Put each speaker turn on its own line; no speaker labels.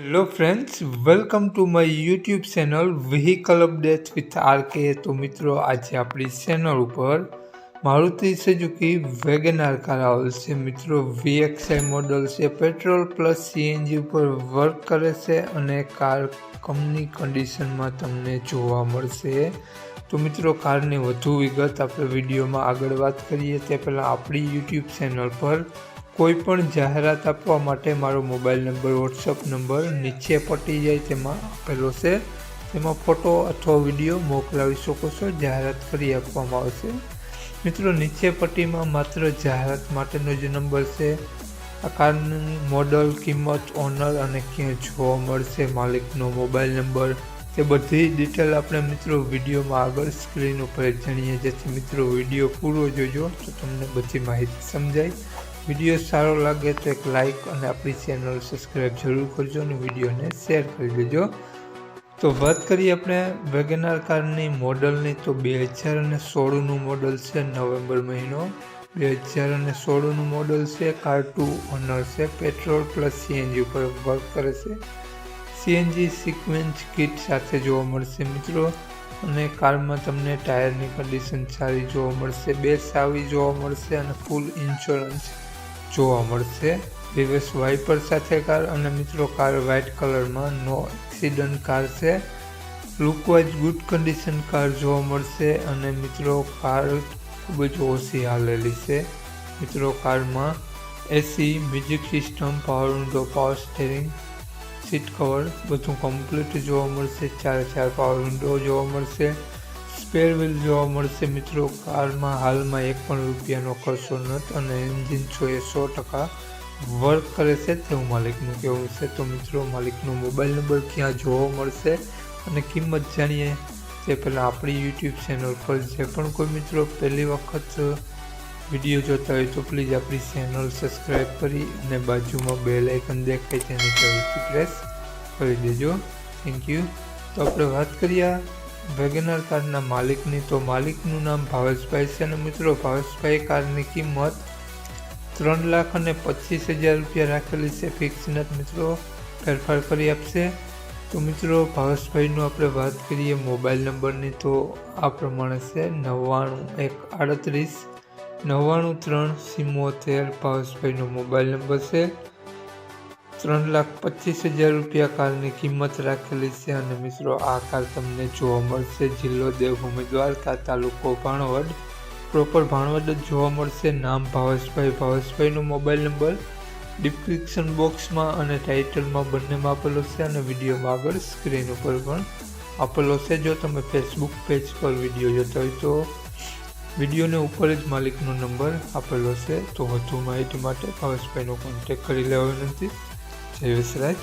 Hello friends welcome to my YouTube channel vehicle update with RK તો મિત્રો, આજે આપણી ચેનલ ઉપર મારુતિ સુઝુકી વેગનાર કાર આવશે. મિત્રો વીએક્સઆઈ મોડલ છે પેટ્રોલ પ્લસ સીએનજી ઉપર વર્ક કરે છે અને કાર કંપની કન્ડિશનમાં તમને જોવા મળશે. તો મિત્રો કારની વધુ વિગત આપણે વિડીયોમાં આગળ વાત કરીએ. તે પહેલાં આપણી યુટ્યુબ ચેનલ પર કોઈ પણ જાહેરાત આપવા માટે મારો મોબાઈલ નંબર વોટ્સઅપ નંબર નીચે પટી જાય તેમાં આપેલો છે. તેમાં ફોટો અથવા વીડિયો મોકલાવી શકો છો. જાહેરાત કરી આપવામાં આવશે. મિત્રો, નીચે પટ્ટીમાં માત્ર જાહેરાત માટેનો જે નંબર છે. આ કારની મોડલ, કિંમત, ઓનર અને ક્યાં જોવા મળશે, માલિકનો મોબાઈલ નંબર. તે બધી ડિટેલ આપણે મિત્રો વિડીયોમાં આગળ સ્ક્રીન ઉપર જાણીએ. જેથી મિત્રો વીડિયો પૂરો જોજો તો તમને બધી માહિતી સમજાય. વીડિયો સારો લાગે તો એક લાઇક અને આપણી ચેનલ સબસ્ક્રાઈબ જરૂર કરજો અને વિડીયોને શેર કરી દેજો. તો વાત કરીએ આપણે વેગેનાર કારની મોડલની. તો બે હજાર અને સોળનું મોડલ છે નવેમ્બર મહિનો. બે હજાર અને સોળનું મોડલ છે કાર ટુ ઓનર છે પેટ્રોલ પ્લસ સીએનજી ઉપર વર્ક કરે છે. સીએનજી સિક્વેન્સ કિટ સાથે જોવા મળશે મિત્રો. અને કારમાં તમને ટાયરની કન્ડિશન સારી જોવા મળશે, બે સાવી જોવા મળશે અને ફૂલ ઇન્સ્યોરન્સ જોવા મળશે. રિવર્સ વાઇપર સાથે કાર અને મિત્રો કાર વ્હાઇટ કલરમાં નો એક્સિડન્ટ કાર છે. લુકવાઇઝ ગુડ કન્ડિશન કાર જોવા મળશે અને મિત્રો કાર ખૂબ જ ઓછી હાલેલી છે. મિત્રો કારમાં AC music system power window power steering seat cover બધું કમ્પ્લીટ જોવા મળશે. ચાર ચાર પાવર વિન્ડો જોવા મળશે. સ્પેર વ્હીલ જોવા મળશે મિત્રો. કારમાં હાલમાં એક પણ રૂપિયાનો ખર્ચો નથી અને એન્જિન છો એ સો ટકા વર્ક કરે છે તેવું માલિકનું કહેવું છે. તો મિત્રો, માલિકનો મોબાઈલ નંબર ક્યાં જોવા મળશે અને કિંમત જાણીએ? તે પહેલાં આપણી યુટ્યુબ ચેનલ પર જે પણ કોઈ મિત્રો પહેલી વખત વીડિયો જોતા હોય તો પ્લીઝ આપણી ચેનલ સબસ્ક્રાઈબ કરી અને બાજુમાં બે લાઇકન દેખાય તેને જરૂરથી પ્રેસ કરી દેજો. થેન્ક યુ તો આપણે વાત કરીએ વેગનર કારના માલિકની, તો માલિકનું નામ ભાવેશભાઈ છે અને મિત્રો, ભાવેશભાઈ કારની કિંમત ત્રણ લાખ અને પચીસ હજાર રૂપિયા રાખેલી છે. ફિક્સ નથી મિત્રો, ફેરફાર કરી આપશે. તો મિત્રો, ભાવેશભાઈનું આપણે વાત કરીએ મોબાઈલ નંબરની, તો આ પ્રમાણે છે નવ્વાણું એક આડત્રીસ, નવ્વાણું ત્રણ સિમોતેર ભાવેશભાઈનો મોબાઈલ નંબર છે. ત્રણ લાખ પચીસ હજાર રૂપિયા કારની કિંમત રાખેલી છે અને મિત્રો, આ કાર તમને જોવા મળશે જિલ્લો દેવભૂમિ દ્વારકા તાલુકો ભાણવડ. પ્રોપર ભાણવડ જ જોવા મળશે. નામ ભાવેશભાઈ. ભાવેશભાઈનો મોબાઈલ નંબર ડિસ્ક્રિપ્શન બોક્સમાં અને ટાઇટલમાં બંનેમાં આપેલો છે અને વિડીયોમાં આગળ સ્ક્રીન ઉપર પણ આપેલો છે. જો તમે ફેસબુક પેજ પર વીડિયો જોતા હોય તો વિડીયોને ઉપર જ માલિકનો નંબર આપેલો છે. તો વધુ માહિતી માટે ભાવેશભાઈનો કોન્ટેક કરી લેવા વિનંતી જય વિસરાજ